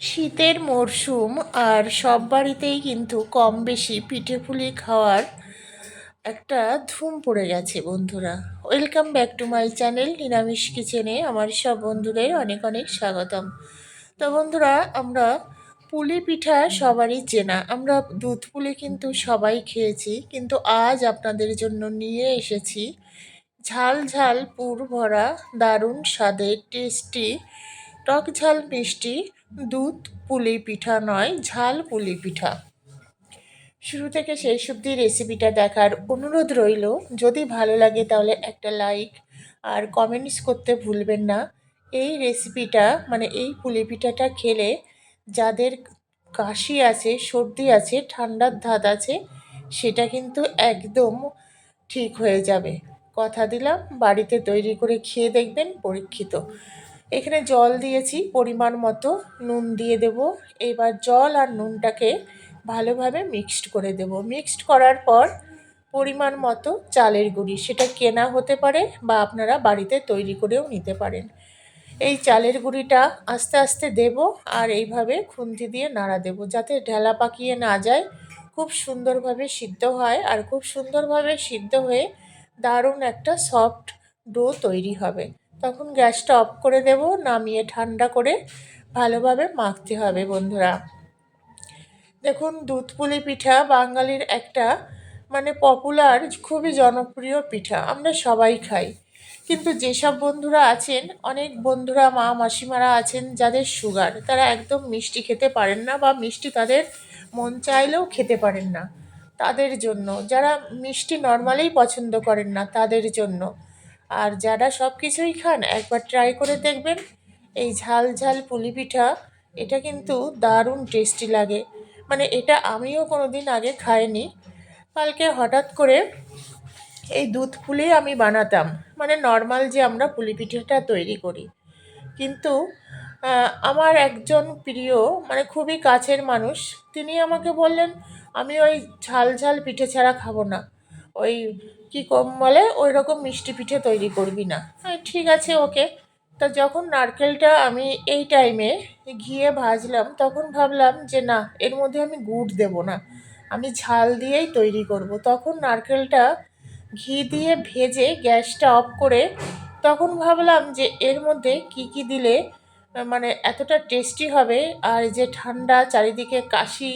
শীতের মরশুম আর সব বাড়িতেই কিন্তু কম বেশি পিঠে পুলি খাওয়ার একটা ধুম পড়ে গেছে, বন্ধুরা। Welcome back to my channel নিরামিষ কিচেনে আমার সব বন্ধুদের অনেক অনেক স্বাগতম। তো বন্ধুরা, আমরা পুলি পিঠা সবারই চেনা। আমরা দুধ পুলি কিন্তু সবাই খেয়েছি, কিন্তু আজ আপনাদের জন্য নিয়ে এসেছি ঝাল ঝাল পুর ভরা দারুণ স্বাদের টেস্টি, টক ঝাল মিষ্টি দুধ পুলি পিঠা নয়, ঝাল পুলি পিঠা। শুরু থেকে শেষ অবধি রেসিপিটা দেখার অনুরোধ রইল। যদি ভালো লাগে তাহলে একটা লাইক আর কমেন্টস করতে ভুলবেন না। এই রেসিপিটা মানে এই পুলি পিঠাটা খেলে যাদের কাশি আছে, সর্দি আছে, ঠান্ডার ধাত আছে, সেটা কিন্তু একদম ঠিক হয়ে যাবে। কথা দিলাম, বাড়িতে তৈরি করে খেয়ে দেখবেন পরীক্ষিত। এখানে জল দিয়েছি, পরিমাণ মতো নুন দিয়ে দেব। এবার জল আর নুনটাকে ভালোভাবে মিক্সড করে দেব। মিক্সড করার পর পরিমাণ মতো চালের গুঁড়ি, সেটা কেনা হতে পারে বা আপনারা বাড়িতে তৈরি করেও নিতে পারেন। এই চালের গুঁড়িটা আস্তে আস্তে দেব আর এইভাবে খুন্তি দিয়ে নাড়া দেব যাতে ঢেলা পাকিয়ে না যায়, খুব সুন্দরভাবে সিদ্ধ হয় আর খুব সুন্দরভাবে সিদ্ধ হয়ে দারুণ একটা সফট ডো তৈরি হবে। তখন গ্যাসটা অফ করে দেব, নামিয়ে ঠান্ডা করে ভালোভাবে মাখতে হবে বন্ধুরা। দেখুন দুধ পুলি পিঠা বাঙালির একটা মানে পপুলার খুবই জনপ্রিয় পিঠা, আমরা সবাই খাই। কিন্তু যেসব বন্ধুরা আছেন, অনেক বন্ধুরা মা, মাসিমারা আছেন যাদের সুগার তারা একদম মিষ্টি খেতে পারেন না বা মিষ্টি তাদের মন চাইলেও খেতে পারেন না। তাদের জন্য, যারা মিষ্টি নর্মালেই পছন্দ করেন না, তাদের জন্য। আর যারা সব কিছুই খান, একবার ট্রাই করে দেখবেন। এই ঝাল ঝাল পুলি পিঠা এটা কিন্তু দারুণ টেস্টি লাগে। মানে এটা আমিও কোনো দিন আগে খাইনি। কালকে হঠাৎ করে এই দুধ পুলি আমি বানাতাম। মানে নর্মাল যে আমরা পুলি পিঠাটা তৈরি করি। কিন্তু আমার একজন প্রিয় মানে খুবই কাছের মানুষ, তিনি আমাকে বললেন, আমি ওই ঝাল ঝাল পিঠে ছাড়া খাব না। ওই কী কম বলে ওই রকম মিষ্টি পিঠে তৈরি করবি না। হ্যাঁ ঠিক আছে, ওকে। তা যখন নারকেলটা আমি এই টাইমে ঘিয়ে ভাজলাম, তখন ভাবলাম যে না, এর মধ্যে আমি গুড় দেব না। আমি ঝাল দিয়েই তৈরি করব। তখন নারকেলটা ঘি দিয়ে ভেজে গ্যাসটা অফ করে, তখন ভাবলাম যে এর মধ্যে কি কি দিলে মানে এতটা টেস্টি হবে, আর যে ঠান্ডা চারিদিকে কাশি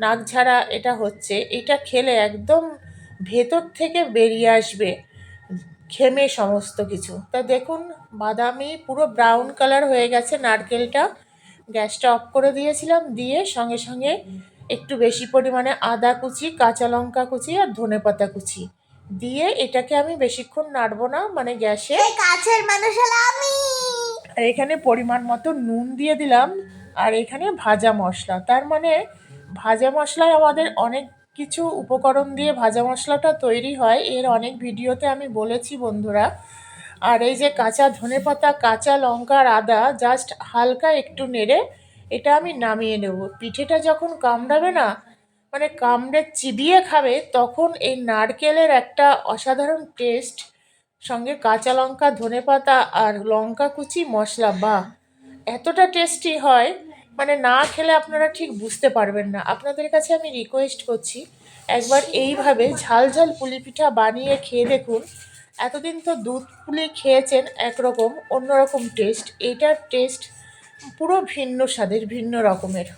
নাক ঝাড়া এটা হচ্ছে, এটা খেলে একদম ভেতর থেকে বেরিয়ে আসবে ঘেমে সমস্ত কিছু। তা দেখুন বাদামি পুরো ব্রাউন কালার হয়ে গেছে নারকেলটা। গ্যাসটা অফ করে দিয়েছিলাম দিয়ে সঙ্গে সঙ্গে একটু বেশি পরিমাণে আদা কুচি কাঁচা লঙ্কা কুচি আর ধনে পাতা কুচি। দিয়ে এটাকে আমি বেশিক্ষণ নাড়বো না মানে গ্যাসে। কাছের মানুষ আমি। আর এখানে পরিমাণ মতো নুন দিয়ে দিলাম আর এখানে ভাজা মশলা। তার মানে ভাজা মশলায় আমাদের অনেক কিছু উপকরণ দিয়ে ভাজা মশলাটা তৈরি হয়। এর অনেক ভিডিওতে আমি বলেছি বন্ধুরা। আর এই যে কাঁচা ধনে পাতা, কাঁচা লঙ্কা আর আদা জাস্ট হালকা একটু নেড়ে এটা আমি নামিয়ে নেব। পিঠেটা যখন কামড়াবে না মানে কামড়ে চিবিয়ে খাবে, তখন এই নারকেলের একটা অসাধারণ টেস্ট সঙ্গে কাঁচা লঙ্কা, ধনে পাতা আর লঙ্কা কুচি মশলা বা এতটা টেস্টি হয়। মানে না খেলে আপনারা ঠিক বুঝতে পারবেন না। আপনাদের কাছে আমি রিকোয়েস্ট করছি, একবার এইভাবে ঝাল ঝাল পুলি পিঠা বানিয়ে খেয়ে দেখুন। এতদিন তো দুধ পুলি খেয়েছেন একরকম, অন্যরকম টেস্ট এইটার টেস্ট পুরো ভিন্ন স্বাদের, ভিন্ন রকমের।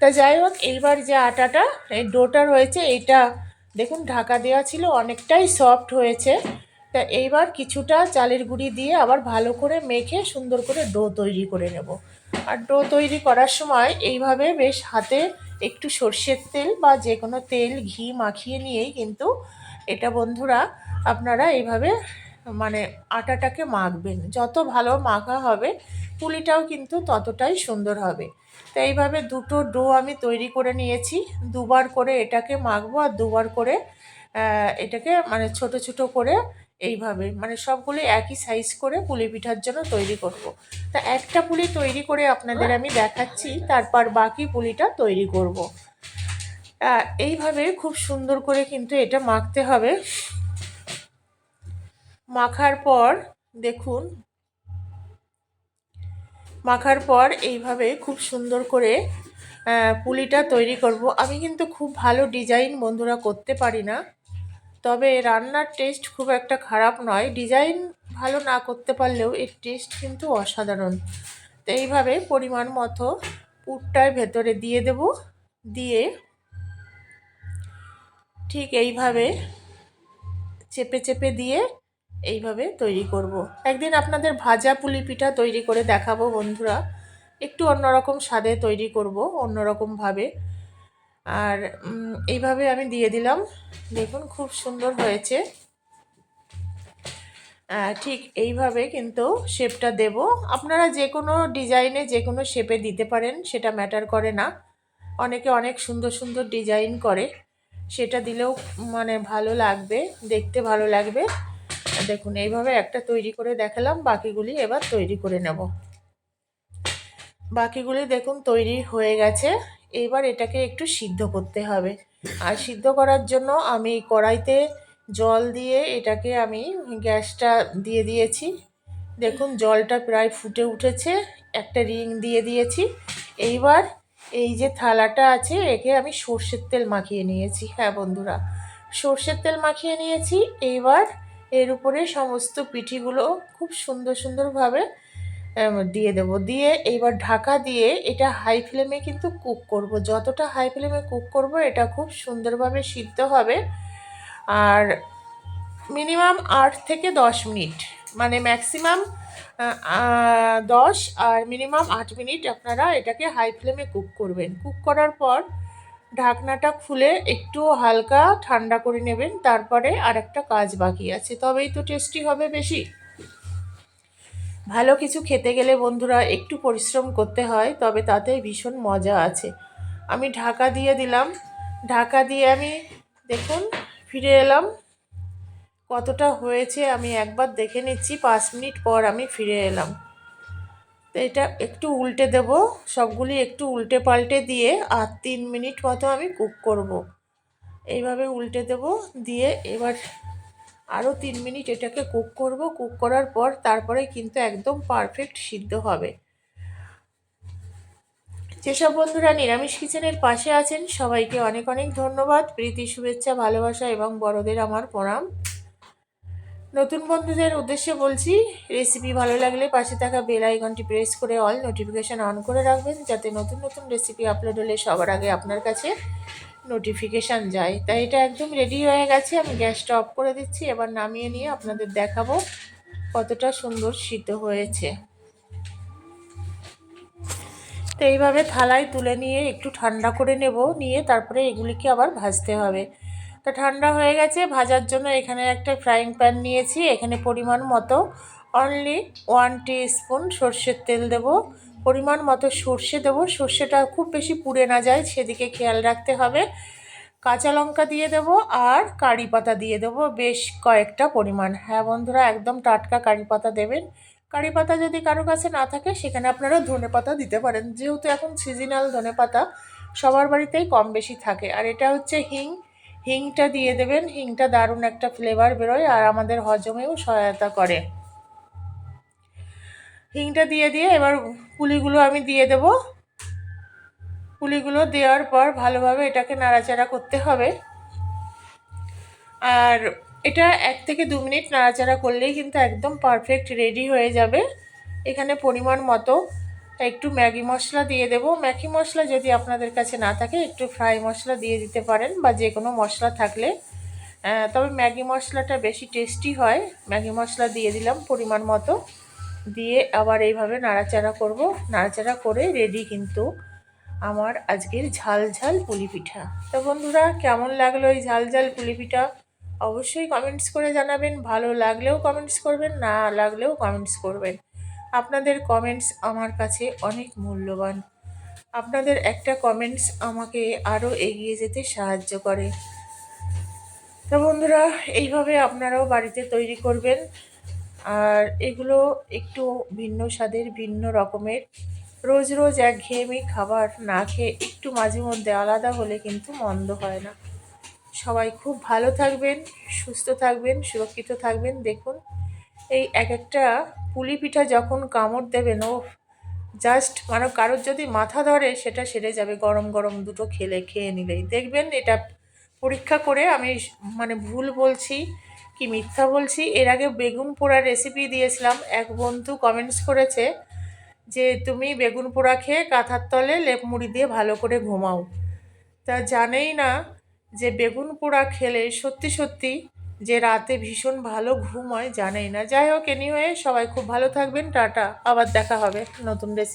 তা যাই হোক, এইবার যে আটাটা, এই ডোটা রয়েছে এইটা দেখুন ঢাকা দেওয়া ছিল, অনেকটাই সফট হয়েছে। তা এইবার কিছুটা চালের গুঁড়ি দিয়ে আবার ভালো করে মেখে সুন্দর করে ডো তৈরি করে নেব। আর ডো তৈরি করার সময় এইভাবে বেশ হাতে একটু সর্ষের তেল বা যে কোনো তেল ঘি মাখিয়ে নিয়েই কিন্তু এটা বন্ধুরা আপনারা এইভাবে মানে আটাটাকে মাখবেন। যত ভালো মাখা হবে, পুলিটাও কিন্তু ততটাই সুন্দর হবে। তো এইভাবে দুটো ডো আমি তৈরি করে নিয়েছি। দুবার করে এটাকে মাখবো আর দুবার করে এটাকে মানে ছোট ছোট করে এইভাবে মানে সবগুলো একই সাইজ করে পুলি পিঠার জন্য তৈরি করব। তা একটা পুলি তৈরি করে আপনাদের আমি দেখাচ্ছি তারপর বাকি পুলিটা তৈরি করব। এইভাবে খুব সুন্দর করে কিন্তু এটা মাখতে হবে মাখার পর দেখুন মাখার পর এইভাবে খুব সুন্দর করে পুলিটা তৈরি করব আমি কিন্তু খুব ভালো ডিজাইন বন্ধুরা করতে পারি না তবে রান্নার টেস্ট খুব একটা খারাপ নয়। ডিজাইন ভালো না করতে পারলেও এর টেস্ট কিন্তু অসাধারণ। তো এইভাবে পরিমাণ মতো পুরটায় ভেতরে দিয়ে দেব। দিয়ে ঠিক এইভাবে চেপে চেপে দিয়ে এইভাবে তৈরি করব। একদিন আপনাদের ভাজা পুলি পিঠা তৈরি করে দেখাবো বন্ধুরা। একটু অন্যরকম স্বাদে তৈরি করব, অন্যরকমভাবে। আর এইভাবে আমি দিয়ে দিলাম। দেখুন, খুব সুন্দর হয়েছে। ঠিক এইভাবে কিন্তু শেপটা দেব। আপনারা যে কোনো ডিজাইনে যে কোনো শেপে দিতে পারেন, সেটা ম্যাটার করে না। অনেকে অনেক সুন্দর সুন্দর ডিজাইন করে। সেটা দিলেও মানে ভালো লাগবে, দেখতে ভালো লাগবে। দেখুন, এইভাবে একটা তৈরি করে দেখালাম, বাকিগুলি এবার তৈরি করে নেব। বাকিগুলি দেখুন, তৈরি হয়ে গেছে। এবার এটাকে একটু সিদ্ধ করতে হবে। আর সিদ্ধ করার জন্য আমি কড়াইতে জল দিয়ে এটাকে আমি গ্যাসটা দিয়ে দিয়েছি। দেখুন, জলটা প্রায় ফুটে উঠেছে, একটা রিং দিয়ে দিয়েছি। এইবার এই যে থালাটা আছে, একে আমি সর্ষের তেল মাখিয়ে নিয়েছি। হ্যাঁ বন্ধুরা, সর্ষের তেল মাখিয়ে নিয়েছি। এইবার এর উপরে সমস্ত পিঠিগুলো খুব সুন্দর সুন্দরভাবে দিয়ে দেব। দিয়ে এইবার ঢাকা দিয়ে এটা হাই ফ্লেমে কিন্তু কুক করব। যতটা হাই ফ্লেমে কুক করব, এটা খুব সুন্দরভাবে সিদ্ধ হবে। আর মিনিমাম আট থেকে দশ মিনিট মানে ম্যাক্সিমাম দশ আর মিনিমাম আট মিনিট আপনারা এটাকে হাই ফ্লেমে কুক করবেন। কুক করার পর ঢাকনাটা খুলে একটু হালকা ঠান্ডা করে নেবেন, তারপরে আর একটা কাজ বাকি আছে। তবেই তো টেস্টি হবে বেশি। ভালো কিছু খেতে গেলে বন্ধুরা একটু পরিশ্রম করতে হয়, তবে তাতে ভীষণ মজা আছে। আমি ঢাকা দিয়ে দিলাম। ঢাকা দিয়ে আমি, দেখুন, ফিরে এলাম। কতটা হয়েছে আমি একবার দেখে নিচ্ছি, পাঁচ মিনিট পর আমি ফিরে এলাম। তো এটা একটু উল্টে দেব, সবগুলি একটু উল্টে পাল্টে দিয়ে আর তিন মিনিট মতো আমি কুক করব। এইভাবে উল্টে দেব, দিয়ে এবার আরও তিন মিনিট এটাকে কুক করব। কুক করার পর তারপরে কিন্তু একদম পারফেক্ট সিদ্ধ হবে। যেসব বন্ধুরা নিরামিষ কিচেনের পাশে আছেন, সবাইকে অনেক অনেক ধন্যবাদ। প্রীতি, শুভেচ্ছা, ভালোবাসা এবং বড়দের আমার প্রণাম। নতুন বন্ধুদের উদ্দেশ্যে বলছি রেসিপি ভালো লাগলে পাশে থাকা বেল আইকনটি প্রেস করে অল নোটিফিকেশান অন করে রাখবেন, যাতে নতুন নতুন রেসিপি আপলোড হলে সবার আগে আপনার কাছে নোটিফিকেশান যায়। তাই এটা একদম রেডি হয়ে গেছে, আমি গ্যাসটা অফ করে দিচ্ছি, এবার নামিয়ে নিয়ে আপনাদের দেখাবো কতটা সুন্দর সিদ্ধ হয়েছে। তো এইভাবে থালায় তুলে নিয়ে একটু ঠান্ডা করে নেব, নিয়ে তারপরে এগুলিকে আবার ভাজতে হবে। তো ঠান্ডা হয়ে গেছে, ভাজার জন্য এখানে একটা ফ্রাইং প্যান নিয়েছি, এখানে পরিমাণ মতো অনলি ওয়ান টি স্পুন সর্ষের তেল দেব। পরিমাণ মতো সর্ষে দেবো। সর্ষেটা খুব বেশি পুড়ে না যায়, সেদিকে খেয়াল রাখতে হবে। কাঁচা লঙ্কা দিয়ে দেবো আর কারি পাতা দিয়ে দেবো, বেশ কয়েকটা পরিমাণ। হ্যাঁ বন্ধুরা, একদম টাটকা কারি পাতা দেবেন। কারি পাতা যদি কারও কাছে না থাকে, সেখানে আপনারা ধনে পাতা দিতে পারেন। যেহেতু এখন সিজনাল ধনে পাতা, সবার বাড়িতেই কম বেশি থাকে। আর এটা হচ্ছে হিং। হিংটা দিয়ে দেবেন। হিংটা দারুণ একটা ফ্লেভার বেরোয় আর আমাদের হজমেও সহায়তা করে। হিংটা দিয়ে দিয়ে এবার পুলিগুলো আমি দিয়ে দেব। পুলিগুলো দেওয়ার পর ভালোভাবে এটাকে নাড়াচাড়া করতে হবে। আর এটা এক থেকে দু মিনিট নাড়াচাড়া করলেই কিন্তু একদম পারফেক্ট রেডি হয়ে যাবে। এখানে পরিমাণ মতো একটু ম্যাগি মশলা দিয়ে দেবো। ম্যাগি মশলা যদি আপনাদের কাছে না থাকে, একটু ফ্রাই মশলা দিয়ে দিতে পারেন বা যে কোনো মশলা থাকলে। তবে ম্যাগি মশলাটা বেশি টেস্টি হয়। ম্যাগি মশলা দিয়ে দিলাম পরিমাণ মতো। দিয়ে আবার এইভাবে নাড়াচাড়া করব। নাড়াচাড়া করে রেডি কিন্তু আমার আজকের ঝাল ঝাল পুলি পিঠা। তো বন্ধুরা, কেমন লাগল এই ঝাল ঝাল পুলি পিঠা? অবশ্যই কমেন্টস করে জানাবেন। ভালো লাগলেও কমেন্টস করবেন, না লাগলেও কমেন্টস করবেন। আপনাদের কমেন্টস আমার কাছে অনেক মূল্যবান। আপনাদের একটা কমেন্টস আমাকে আরও এগিয়ে যেতে সাহায্য করে। তো বন্ধুরা, এইভাবে আপনারাও বাড়িতে তৈরি করবেন। আর এগুলো একটু ভিন্ন স্বাদের, ভিন্ন রকমের। রোজ রোজ একঘেয়েমি খাবার না খেয়ে একটু মাঝে মধ্যে আলাদা হলে কিন্তু মন্দ হয় না। সবাই খুব ভালো থাকবেন, সুস্থ থাকবেন, সুরক্ষিত থাকবেন। দেখুন, এই এক একটা পুলি পিঠা যখন কামড় দেবেন ও জাস্ট মানে কারোর যদি মাথা ধরে, সেটা সেরে যাবে গরম গরম দুটো খেলে, খেয়ে নিলেই। দেখবেন এটা পরীক্ষা করে আমি মানে ভুল বলছি কি মিথ্যা বলছি? এর আগে বেগুন পোড়ার রেসিপি দিয়েছিলাম। এক বন্ধু কমেন্টস করেছে যে, তুমি বেগুন পোড়া খেয়ে কাঁথার তলে লেপ মুড়ি দিয়ে ভালো করে ঘুমাও। তা জানেই না যে, বেগুন পোড়া খেলে সত্যি সত্যি যে, রাতে ভীষণ ভালো ঘুম হয়, জানেই না। যাই হোক এনিওয়ে সবাই খুব ভালো থাকবেন। টাটা। আবার দেখা হবে নতুন রেসিপি